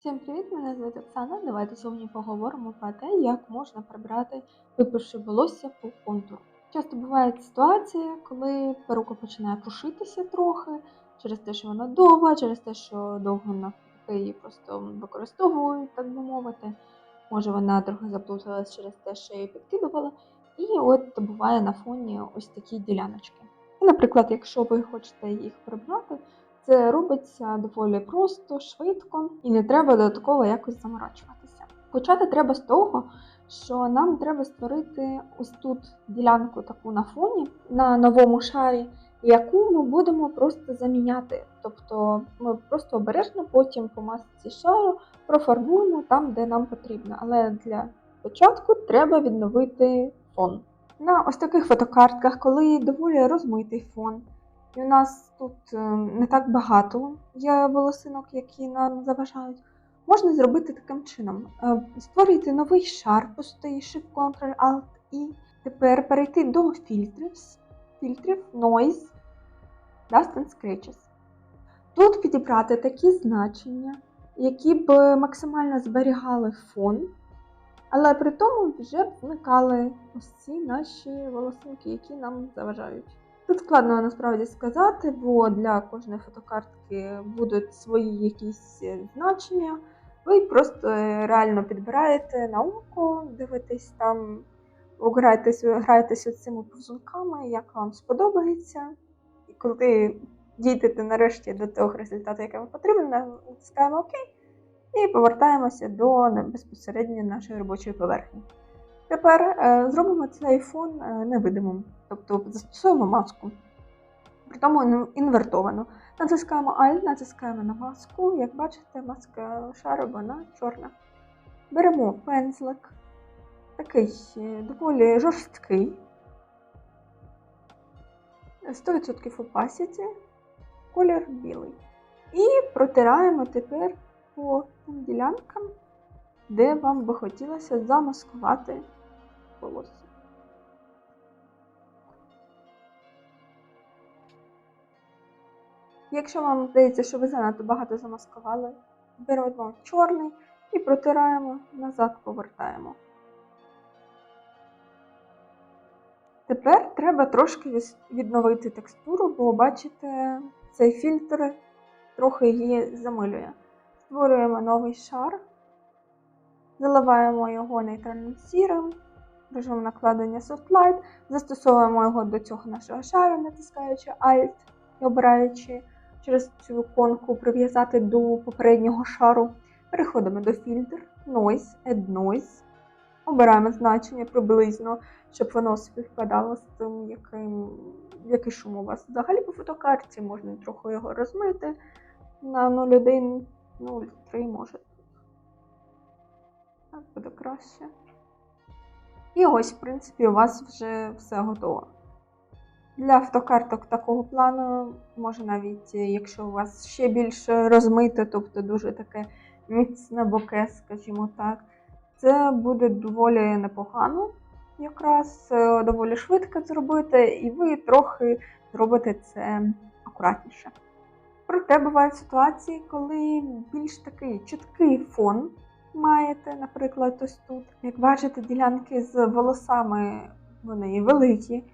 Всім привіт! Мене звати Оксана. Давайте сьогодні поговоримо про те, як можна прибрати випавши волосся по контуру. Часто буває ситуація, коли перука починає пушитися трохи через те, що вона довга, через те, що довго навпаки її просто використовують, так би мовити. Може вона трохи заплуталась через те, що її підкидували. І от буває на фоні ось такі діляночки. Наприклад, якщо ви хочете їх прибрати, це робиться доволі просто, швидко і не треба додатково якось заморачуватися. Почати треба з того, що нам треба створити ось тут ділянку таку на фоні на новому шарі, яку ми будемо просто заміняти. Тобто ми просто обережно потім по масці шару профарбуємо там, де нам потрібно. Але для початку треба відновити фон. На ось таких фотокартках, коли доволі розмитий фон. І у нас тут е, не так багато є волосинок, які нам заважають. Можна зробити таким чином: Е, створити новий шар, пустий Shift Ctrl Alt і тепер перейти до фільтрів, фільтрів Noise, Dust and Scratches. Тут підібрати такі значення, які б максимально зберігали фон, але при тому вже б зникали ось ці наші волосинки, які нам заважають. Тут складно насправді сказати, бо для кожної фотокартки будуть свої якісь е, значення. Ви просто е, реально підбираєте на око, дивитесь там, граєтесь, граєтеся цими повзунками, як вам сподобається. І коли дійдете нарешті до того результату, який вам потрібен, натискаємо ОК і повертаємося до безпосередньо нашої робочої поверхні. Тепер е, зробимо цей фон е, невидимим, тобто застосуємо маску, при тому інвертовану. Натискаємо Alt, натискаємо на маску. Як бачите, маска шару вона чорна. Беремо пензлик, такий е, доволі жорсткий, 100% opacity, колір білий. І протираємо тепер по тим ділянкам, де вам би хотілося замаскувати волосся. Якщо вам здається, що ви занадто багато замаскували, беремо чорний і протираємо, назад повертаємо. Тепер треба трошки відновити текстуру, бо, бачите, цей фільтр трохи її замилює. Створюємо новий шар, заливаємо його нейтральним сірим режим накладення Soft Light, застосовуємо його до цього нашого шару, натискаючи Alt і обираючи через цю іконку прив'язати до попереднього шару. Переходимо до фільтр, Noise, Add Noise. Обираємо значення приблизно, щоб воно співпадало з тим, яким, який шум у вас взагалі по фотокарті, можна трохи його розмити на 0,1, 0,3 може. Так буде краще. І ось, в принципі, у вас вже все готово. Для фотокарток такого плану, може навіть, якщо у вас ще більше розмите, тобто дуже таке міцне боке, скажімо так, це буде доволі непогано, якраз е, доволі швидко зробити, і ви трохи зробите це акуратніше. Проте бувають ситуації, коли більш такий чіткий фон маєте, наприклад, ось тут. Як бачите, ділянки з волосами вони великі,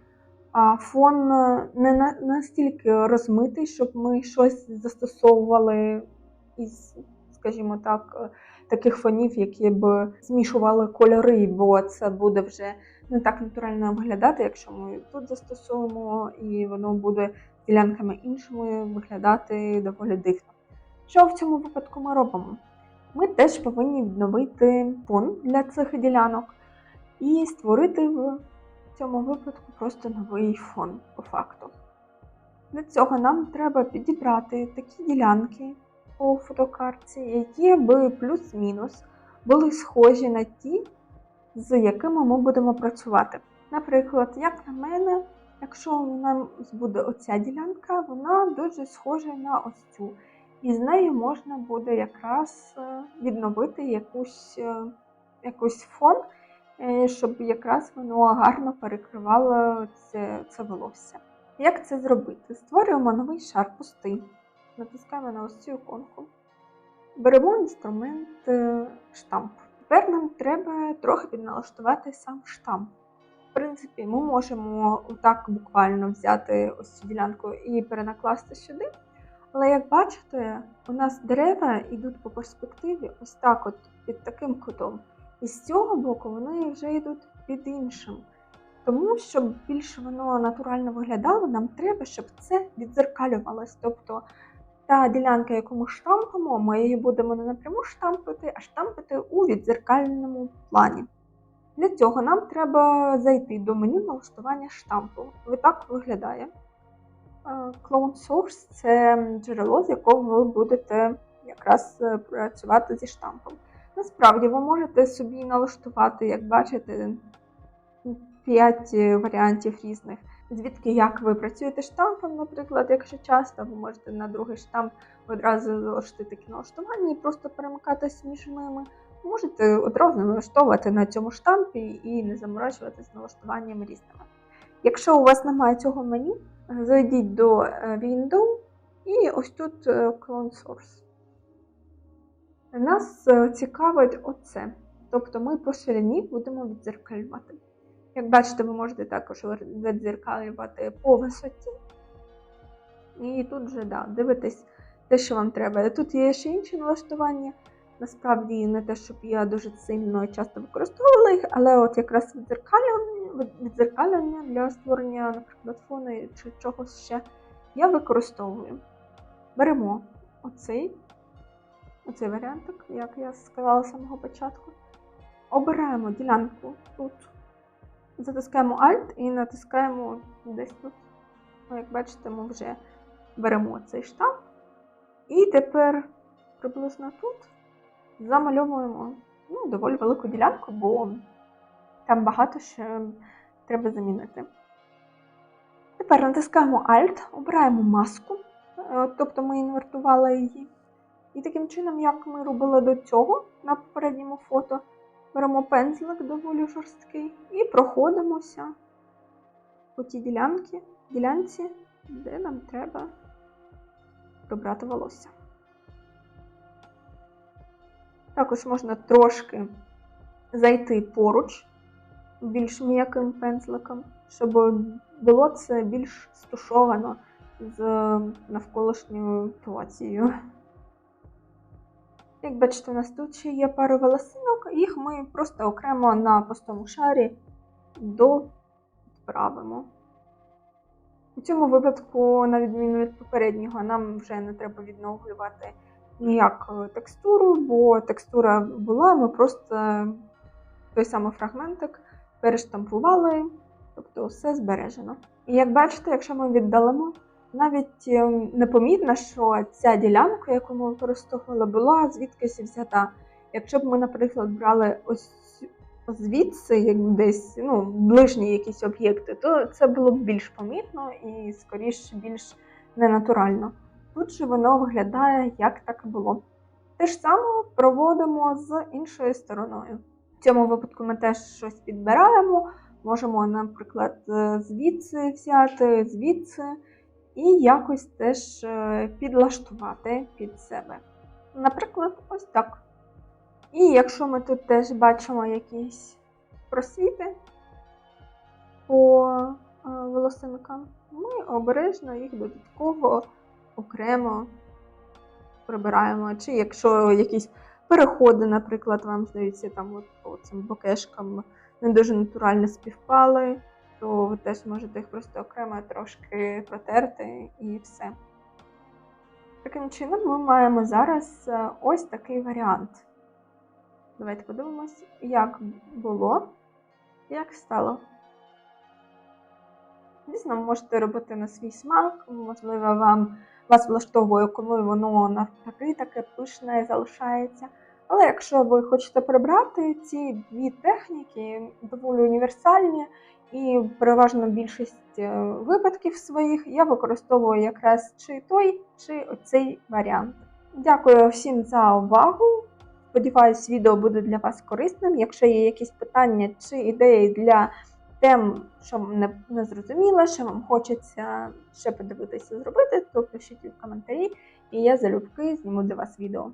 фон не настільки розмитий, щоб ми щось застосовували із, скажімо так, таких фонів, які б змішували кольори, бо це буде вже не так натурально виглядати, якщо ми тут застосуємо, і воно буде ділянками іншими виглядати доволі дивно. Що в цьому випадку ми робимо? ми теж повинні відновити фон для цих ділянок і створити в цьому випадку просто новий фон по факту. Для цього нам треба підібрати такі ділянки по фотокартці, які би плюс-мінус були схожі на ті, з якими ми будемо працювати. Наприклад, як на мене, якщо у нас буде оця ділянка, вона дуже схожа на ось цю і з нею можна буде якраз е, відновити якусь, е, якусь фон, щоб якраз воно гарно перекривало це, це волосся. Як це зробити? Створюємо новий шар пустий, натискаємо на ось цю іконку. Беремо інструмент е, штамп. Тепер нам треба трохи підналаштувати сам штамп. В принципі, ми можемо так буквально взяти ось цю ділянку і перенакласти сюди. Але як бачите, у нас дерева йдуть по перспективі ось так, от під таким кутом. І з цього боку вони вже йдуть під іншим. Тому, щоб більше воно натурально виглядало, нам треба, щоб це відзеркалювалось. Тобто та ділянка, яку ми штампимо, ми її будемо не напряму штампити, а штампити у відзеркальному плані. Для цього нам треба зайти до меню налаштування штампу. Ось виглядає. Clone Source це джерело, з якого ви будете якраз е, працювати зі штампом. Насправді ви можете собі налаштувати, як бачите, 5 варіантів різних. Звідки як ви працюєте штампом, наприклад, якщо часто, ви можете на другий штамп одразу залишити такі налаштування і просто перемикатись між ними. Можете одразу налаштовувати на цьому штампі і не заморачуватися з налаштуваннями різними. Якщо у вас немає цього меню, зайдіть до е, Window і ось тут е, Clone Source. Нас е, цікавить оце. Тобто ми по ширині будемо відзеркалювати. Як бачите, ви можете також відзеркалювати по висоті. І тут вже да, дивитесь те, що вам треба. Тут є ще інші налаштування. Насправді не те, щоб я дуже сильно і часто використовувала їх, але от якраз відзеркалювання, відзеркалювання для створення, наприклад, фону чи чогось ще я використовую. Беремо оцей, оцей варіантик, як я сказала з самого початку. Обираємо ділянку тут. Затискаємо Alt і натискаємо десь тут. Ну, Як бачите, ми вже беремо цей штамп. І тепер приблизно тут замальовуємо ну, доволі велику ділянку, бо там багато ще треба замінити. Тепер натискаємо Alt, обираємо маску, е, тобто ми інвертували її. І таким чином, як ми робили до цього на попередньому фото, беремо пензлик доволі жорсткий і проходимося по тій ділянці, ділянці, де нам треба прибрати волосся. Також можна трошки зайти поруч більш м'яким пензликом, щоб було це більш стушовано з навколишньою ситуацією. Як бачите, у нас тут ще є пару волосинок, їх ми просто окремо на пустому шарі доправимо. У цьому випадку, на відміну від попереднього, нам вже не треба відновлювати ніяк текстуру, бо текстура була, ми просто той самий фрагментик перештампували, тобто все збережено. І як бачите, якщо ми віддалимо, навіть ем, непомітно, що ця ділянка, яку ми використовували, була звідкись взята. Якщо б ми, наприклад, брали ось звідси, як десь ну, ближні якісь об'єкти, то це було б більш помітно і, скоріш, більш ненатурально. Тут же воно виглядає, як так було. Те ж саме проводимо з іншою стороною. В цьому випадку ми теж щось підбираємо, можемо, наприклад, звідси взяти, звідси і якось теж е, підлаштувати під себе. Наприклад, ось так. І якщо ми тут теж бачимо якісь просвіти по е, волосинкам, ми обережно їх додатково окремо прибираємо. Чи якщо якісь переходи, наприклад, вам здається, там от по цим бокешкам не дуже натурально співпали то ви теж можете їх просто окремо трошки протерти і все. Таким чином, ми маємо зараз е, ось такий варіант. Давайте подивимось, як було, як стало. Звісно, можете робити на свій смак, можливо, вам вас влаштовує, коли воно навпаки таке пишне залишається. Але якщо ви хочете прибрати ці дві техніки, доволі універсальні, і переважно більшість е, випадків своїх я використовую якраз чи той, чи оцей варіант. Дякую всім за увагу. Сподіваюсь, відео буде для вас корисним. Якщо є якісь питання чи ідеї для тем, що не, не зрозуміло, що вам хочеться ще подивитися зробити, то пишіть в коментарі, і я залюбки зніму для вас відео.